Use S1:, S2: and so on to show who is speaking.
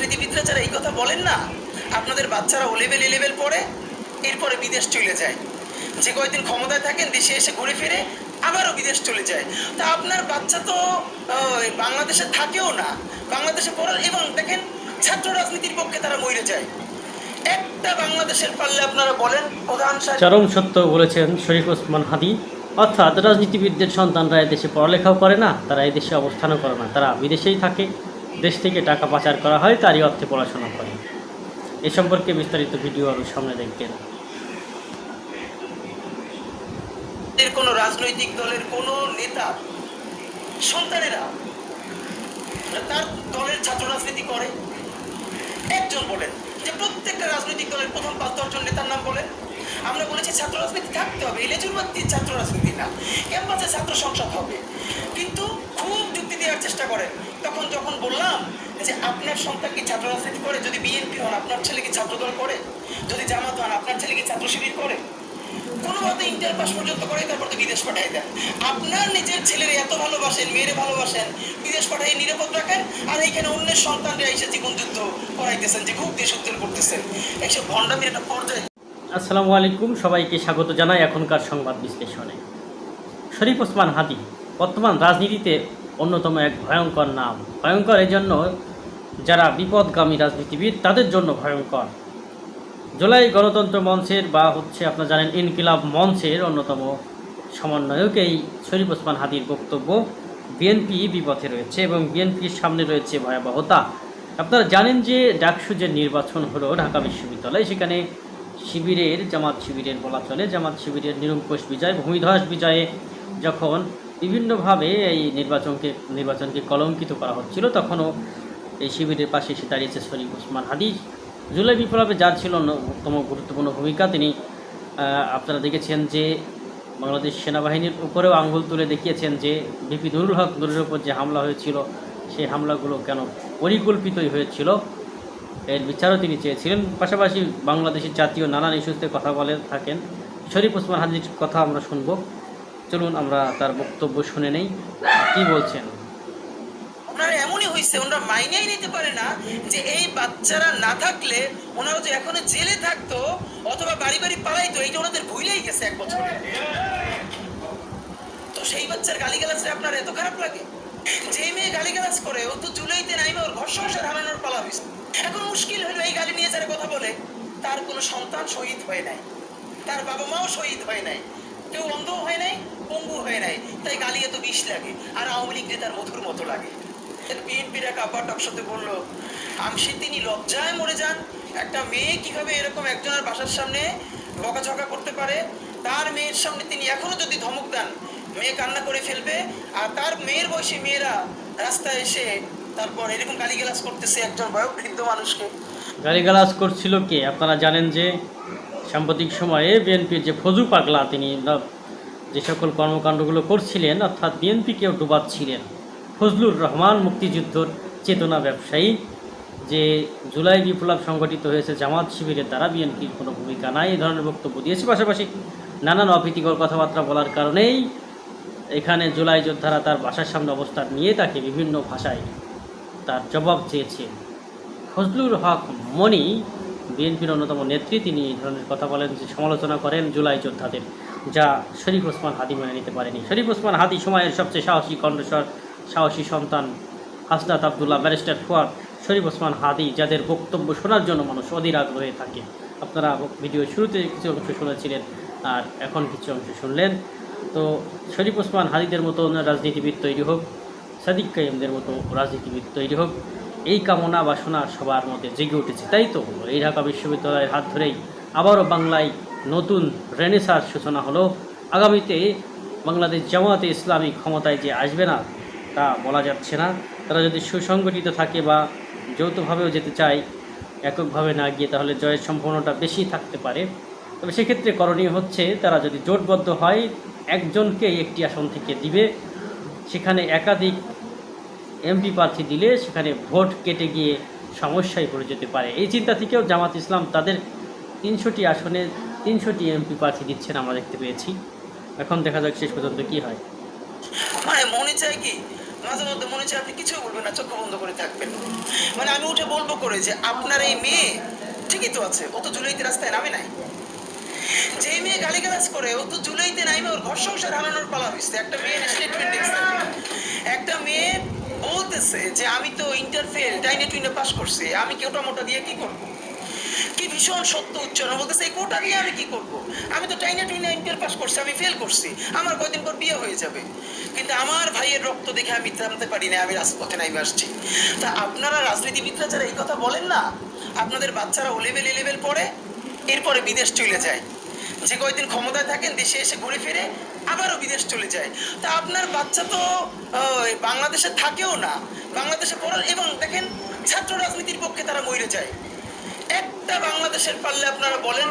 S1: রাজনীতিবিদরা যারা এই কথা বলেন না, আপনাদের বাচ্চারা ও লেভেল এ পড়ে, এরপরে বিদেশ চলে যায়। যে কয়েকদিন ক্ষমতায় থাকেন, দেশে এসে ঘুরে ফিরে আবারও বিদেশ চলে যায়। তা আপনার বাচ্চা তো বাংলাদেশে থাকেও না। বাংলাদেশে পড়ার, এবং দেখেন, ছাত্র রাজনীতির পক্ষে তারা মরে যায়। একটা বাংলাদেশের পারলে আপনারা বলেন, প্রধান
S2: চরম সত্য বলেছেন শরীফ ওসমান হাদি। অর্থাৎ রাজনীতিবিদদের সন্তানরা এদেশে পড়ালেখাও করে না, তারা এদেশে অবস্থানও করে না, তারা বিদেশেই থাকে। দেশ থেকে টাকা পাচার করা হয়, তারই অর্থে পড়াশোনা করে এ সম্পর্কে বিস্তারিত ভিডিও আরও সামনে দেখবেন।
S1: কোনো রাজনৈতিক দলের কোনো নেতা, সন্তানেরা তার দলের ছাত্র রাজনীতি করে। একজন বলেন যে প্রত্যেকটা রাজনৈতিক দলের প্রথম পাঁচ দশজন নেতার নাম বলেন। আমরা বলেছি ছাত্র রাজনীতি থাকতে হবে এলেজুরবাদী ছাত্র রাজনীতি না, ক্যাম্পাসে ছাত্র সংসদ হবে কিন্তু খুব যুক্তি দেওয়ার চেষ্টা করেন তখন যখন বললাম যে আপনার সন্তান কি ছাত্র রাজনীতি করে? যদি বিএনপি হন, আপনার ছেলে কি ছাত্র দল করে? যদি জামাত হন, আপনার ছেলে কি ছাত্র শিবির করে? কোনো মতে ইন্টার পাস পর্যন্ত করে তারপর তো বিদেশ পাঠাই দেন। আপনার নিজের ছেলের এত ভালোবাসেন, মেয়েরে ভালোবাসেন, বিদেশ পাঠাই নিরাপদ রাখেন, আর এইখানে অন্যের সন্তানরা এসে জীবন যুদ্ধ করাইতেছেন, যে খুব দেশ উত্তর করতেছেন। এইসব ভণ্ডামির একটা পর্যায়ে।
S2: আসসালামু আলাইকুম, সবাইকে স্বাগত জানাই এখনকার সংবাদ বিশ্লেষণে। শরীফ ওসমান হাদি, বর্তমান রাজনীতিতে অন্যতম এক ভয়ঙ্কর নাম। ভয়ঙ্কর এজন্য যারা বিপদগামী রাজনীতিবিদ, তাদের জন্য ভয়ঙ্কর। জুলাই গণতন্ত্র মঞ্চের বা হচ্ছে আপনারা জানেন ইনকিলাব মঞ্চের অন্যতম সমন্বয়ক এই শরীফ ওসমান হাদির বক্তব্য বিএনপি বিপথে রয়েছে এবং বিএনপির সামনে রয়েছে ভয়াবহতা। আপনারা জানেন যে ডাকসু যে নির্বাচন হলো ঢাকা বিশ্ববিদ্যালয়, সেখানে শিবিরের, জামাত শিবিরের বলা চলে। জামাত শিবিরের নিরঙ্কুশ বিজয়, ভূমিধস বিজয়ে যখন বিভিন্নভাবে এই নির্বাচনকে নির্বাচনকে কলঙ্কিত করা হচ্ছিল। তখনও এই শিবিরের পাশে এসে দাঁড়িয়েছে শরীফ ওসমান হাদি। জুলাই বিপ্লবে যার ছিল অন্যতম গুরুত্বপূর্ণ ভূমিকা, তিনি আপনারা দেখেছেন যে বাংলাদেশ সেনাবাহিনীর উপরেও আঙ্গুল তুলে দেখিয়েছেন যে বিপি নুরুল হক নুরের উপর যে হামলা হয়েছিল, সেই হামলাগুলো কেন পরিকল্পিতই হয়েছিল, এর বিচারও তিনি চেয়েছিলেন। পাশাপাশি বাংলাদেশের জাতীয় নানান ইস্যুতে কথা বলে থাকেন। শরীফ ওসমান হাজির কথা আমরা শুনব। চলুন আমরা তার বক্তব্য শুনে নেই। কি বলছেন?
S1: এমনই হয়েছে ওনারা মাইনেই নিতে পারে না যে এই বাচ্চারা না থাকলে ওনারা যে এখনও জেলে থাকতো অথবা বাড়ি বাড়ি পালাইতো, এইটা ওনাদের ভুলেই গেছে এক বছরে। তো সেই বাচ্চার গালিগালাজে আপনার এত খারাপ লাগে? যে মেয়ে গালিগালাজ করে, ও তো জুলাইতে নাইমে ওর ঘর সংসার হারানোর পালা হয়েছে এখন মুশকিল হলো এই গালি নিয়ে যারা কথা বলে, তার কোনো সন্তান শহীদ হয় নাই, তার বাবা মাও শহীদ হয় নাই। কেউ অন্ধ হয় নাই, পঙ্গু হয় নাই। তাই গালি এত বিষ লাগে, আর আওয়ামী লীগ তার মধুর মতো লাগে। বিএনপির এক আব্বা টকশোতে বলল আমসি তিনি লজ্জায় মরে যান। একটা মেয়ে কীভাবে এরকম একজনের বাসার সামনে বকাঝকা করতে পারে? তার মেয়ের সামনে তিনি এখনও যদি ধমক দেন, মেয়ে কান্না করে ফেলবে। আর তার মেয়ের বয়সী মেয়েরা রাস্তায় এসে তারপর এরকম গালিগালাজ করতেছে একজন বয়োবৃদ্ধ মানুষকে।
S2: গালিগালাজ করছিল কে? আপনারা জানেন যে সাম্প্রতিক সময়ে বিএনপির যে ফজু পাগলা, তিনি যে সকল কর্মকাণ্ডগুলো করছিলেন, অর্থাৎ বিএনপিকেও ডুবাচ্ছিলেন। ফজলুর রহমান মুক্তিযুদ্ধর চেতনা ব্যবসায়ী, যে জুলাই বিপ্লব সংগঠিত হয়েছে জামাত শিবিরের দ্বারা, বিএনপির কোনো ভূমিকা নাই এই ধরনের বক্তব্য দিয়েছে। পাশাপাশি নানান অপ্রীতিকর কথাবার্তা বলার কারণেই এখানে জুলাই যোদ্ধারা তার বাসার সামনে অবস্থান নিয়ে তাকে বিভিন্ন ভাষায় তার জবাব চেয়েছে ফজলুর হক মনি বিএনপির অন্যতম নেত্রী, তিনি এই ধরনের কথা বলেন যে সমালোচনা করেন জুলাই যোদ্ধাদের, যা শরীফ ওসমান হাদি মেনে নিতে পারেনি। শরীফ ওসমান হাদি সময়ের সবচেয়ে সাহসী কণ্ঠস্বর, সাহসী সন্তান হাসনাত আবদুল্লাহ ব্যারিস্টার ফুয়াদ শরীফ ওসমান হাদি, যাদের বক্তব্য শোনার জন্য মানুষ অধীর আগ্রহে থাকে। আপনারা ভিডিও শুরুতে কিছু অংশ শুনেছিলেন, আর এখন কিছু অংশ শুনলেন। তো শরীফ ওসমান হাদিদের মতো রাজনীতিবিদ তৈরি হোক, সাদিক কাইমদের মতো রাজনীতিবিদ তৈরি হোক এই কামনা বাসনা সবার মধ্যে জেগে উঠেছে, তাই তো? হলো এই ঢাকা বিশ্ববিদ্যালয়ের হাত ধরেই আবারও বাংলায় নতুন রেনেসার সূচনা হলো। আগামীতে বাংলাদেশ জামাতে ইসলামী ক্ষমতায় যে আসবে না, তা বলা যাচ্ছে না। তারা যদি সুসংগঠিত থাকে বা যৌথভাবেও যেতে চায়, এককভাবে না গিয়ে তাহলে জয়ের সম্ভাবনাটা বেশি থাকতে পারে। তবে সেক্ষেত্রে করণীয় হচ্ছে, তারা যদি জোটবদ্ধ হয় একজনকে একটি আসন থেকে দিবে। সেখানে একাধিক এমপি প্রার্থী দিলে সেখানে ভোট কেটে গিয়ে সমস্যায় পড়ে যেতে পারে। এই চিন্তা থেকেও জামাত ইসলাম তাদের তিনশোটি আসনে তিনশোটি এমপি প্রার্থী দিচ্ছেন আমরা দেখতে পেয়েছি। এখন দেখা যাক শেষ পর্যন্ত কী হয়।
S1: মানে মনে চায় কি? মাঝে মধ্যে মনে হচ্ছে আপনি কিছুই বলবেন না, চোখ বন্ধ করে থাকবেন। মানে আমি উঠে বলব করে যে আপনার এই মেয়ে ঠিকই তো আছে, ও তো জুলাইতে রাস্তায় নামে নাই। যে মেয়ে গালিগালাজ করে, ও তো জুলাইতে নাইমে ওর ঘর সংসার হারানোর পালা হয়েছে। একটা মেয়ের স্টেটমেন্ট একটা মেয়ে বলতেছে যে আমি তো ইন্টার ফেল টাইনে টুইনে পাস করছি, আমি কি ওটা মোটা দিয়ে কি করব? কি ভীষণ সত্য উচ্চারণ বলতেছে, এই কোটা দিয়ে আমি কি করব? আমি তো টাইনে টুইনে ইন্টার পাস করছি, আমি ফেল করছি, আমার কয়দিন পর বিয়ে হয়ে যাবে। কিন্তু আমার ভাইয়ের রক্ত দেখে আমি থামতে পারি না আমি রাজপথে নাই আসছি। তা আপনারা রাজনীতিবিদরা যারা এই কথা বলেন না, আপনাদের বাচ্চারা ও লেভেল এ লেভেল পড়ে, এরপরে বিদেশ চলে যায়। যে কয়েকদিন ক্ষমতায় থাকেন, দেশে এসে ঘুরে ফিরে আবারও বিদেশ চলে যায়। তা আপনার বাচ্চা তো বাংলাদেশে থাকেও না। বাংলাদেশে পড়ার, এবং দেখেন, ছাত্র রাজনীতির পক্ষে তারা মরে যায়। একটা বাংলাদেশের পারলে আপনারা বলেন